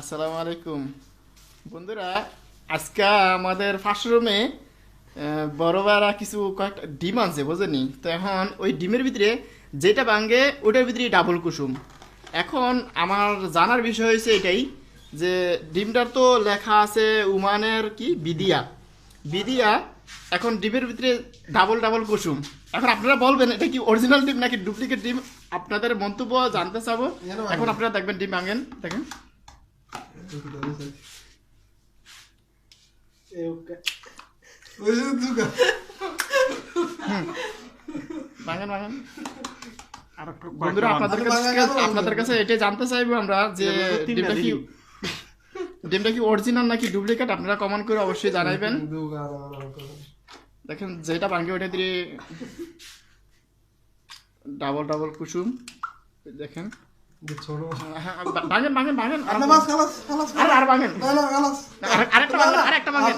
আসসালামু আলাইকুম। বন্ধুরা আজকে আমাদের ফার্স্ট রুমে বড় বাড়া কিছু কয়েকটা ডিম আছে বুঝেনি তো এখন ওই ডিমের ভিতরে যেটা ভাঙ্গে ওটার ভিতরে ডাবল কুসুম। এখন আমার জানার বিষয় হয়েছে এটাই যে ডিমটার তো লেখা আছে উমানের কি? বিদিয়া। বিদিয়া এখন ডিমের ভিতরে ডাবল ডাবল কুসুম। এখন আপনারা বলবেন এটা কি অরিজিনাল ডিম নাকি ডুপ্লিকেট ডিম? আপনাদের মন্তব্য জানতে চাবো। এখন আপনারা দেখবেন ডিম ভাঙেন। দেখেন। আর বন্ধুরা আপনাদের কাছে আপনাদের কাছে এটা জানতে চাইব আমরা যে ডিমটা কি ডিমটা কি অরিজিনাল নাকি ডুপ্লিকেট আপনারা কমেন্ট করে অবশ্যই জানাইবেন। দেখেন যেটা ভাঙে ওটা দিয়ে ডাবল ডাবল কুসুম। দেখেন। ভাঙেন ভাঙেন ভাঙেন আর আর ভাঙেন আরেকটা ভাঙেন আরেকটা ভাঙেন